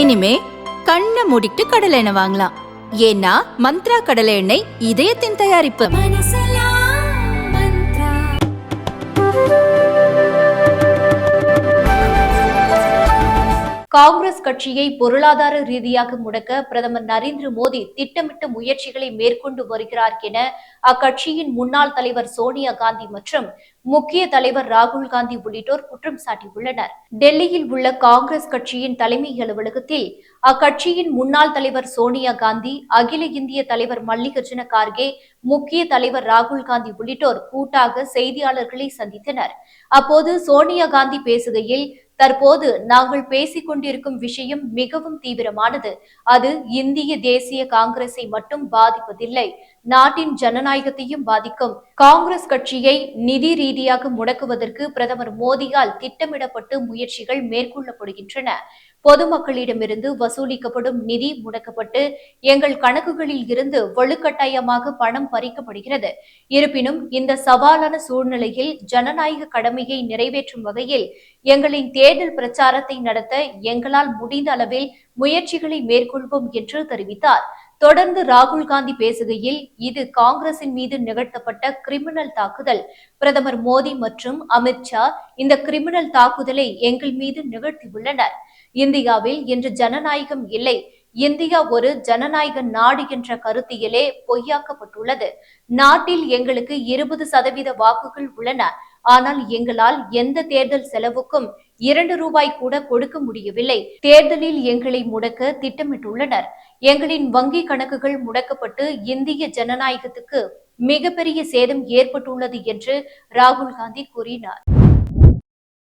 இனிமே கண்ணை மூடிட்டு கடலை எண்ணெய் வாங்கலாம். ஏன்னா மந்த்ரா கடலை எண்ணெய் இதயத்தின் தயாரிப்பு. காங்கிரஸ் கட்சியை பொருளாதார ரீதியாக முடக்க பிரதமர் நரேந்திர மோடி திட்டமிட்ட முயற்சிகளை மேற்கொண்டு வருகிறார் என அக்கட்சியின் முன்னாள் தலைவர் சோனியா காந்தி மற்றும் முக்கிய தலைவர் ராகுல் காந்தி உள்ளிட்டோர் குற்றம் சாட்டியுள்ளனர். டெல்லியில் உள்ள காங்கிரஸ் கட்சியின் தலைமை அலுவலகத்தில் அக்கட்சியின் முன்னாள் தலைவர் சோனியா காந்தி அகில இந்திய தலைவர் மல்லிகார்ஜுன கார்கே முக்கிய தலைவர் ராகுல் காந்தி உள்ளிட்டோர் கூட்டாக செய்தியாளர்களை சந்தித்தனர். அப்போது சோனியா காந்தி பேசுகையில் தற்போது நாங்கள் பேசிக் கொண்டிருக்கும் விஷயம் மிகவும் தீவிரமானது. அது இந்திய தேசிய காங்கிரஸை மட்டும் பாதிப்பதில்லை நாட்டின் ஜனநாயகத்தையும் பாதிக்கும். காங்கிரஸ் கட்சியை நிதி ரீதியாக முடக்குவதற்கு பிரதமர் மோடியால் திட்டமிடப்பட்டு முயற்சிகள் மேற்கொள்ளப்படுகின்றன. பொதுமக்களிடமிருந்து வசூலிக்கப்படும் நிதி முடக்கப்பட்டு எங்கள் கணக்குகளில் இருந்து வலுக்கட்டாயமாக பணம் பறிக்கப்படுகிறது. இருப்பினும் இந்த சவாலான சூழ்நிலையில் ஜனநாயக கடமையை நிறைவேற்றும் வகையில் எங்களின் தேர்தல் பிரச்சாரத்தை நடத்த எங்களால் முடிந்த அளவில் முயற்சிகளை மேற்கொள்வோம் என்று தெரிவித்தார். தொடர்ந்து ராகுல் காந்தி பேசுகையில் இது காங்கிரசின் மீது நிகழ்த்தப்பட்ட கிரிமினல் தாக்குதல். பிரதமர் மோடி மற்றும் அமித்ஷா இந்த கிரிமினல் தாக்குதலை எங்கள் மீது நிகழ்த்தியுள்ளனர். இந்தியாவில் இன்று ஜனநாயகம் இல்லை. இந்தியா ஒரு ஜனநாயக நாடு என்ற கருத்தியலே பொய்யாக்கப்பட்டுள்ளது. நாட்டில் எங்களுக்கு இருபது சதவீத வாக்குகள் உள்ளன. ஆனால் எங்களால் எந்த தேர்தல் செலவுக்கும் இரண்டு ரூபாய் கூட கொடுக்க முடியவில்லை. தேர்தலில் எங்களை முடக்க திட்டமிட்டுள்ளனர். எங்களின் வங்கி கணக்குகள் முடக்கப்பட்டு இந்திய ஜனநாயகத்துக்கு மிகப்பெரிய சேதம் ஏற்பட்டுள்ளது என்று ராகுல் காந்தி கூறினார்.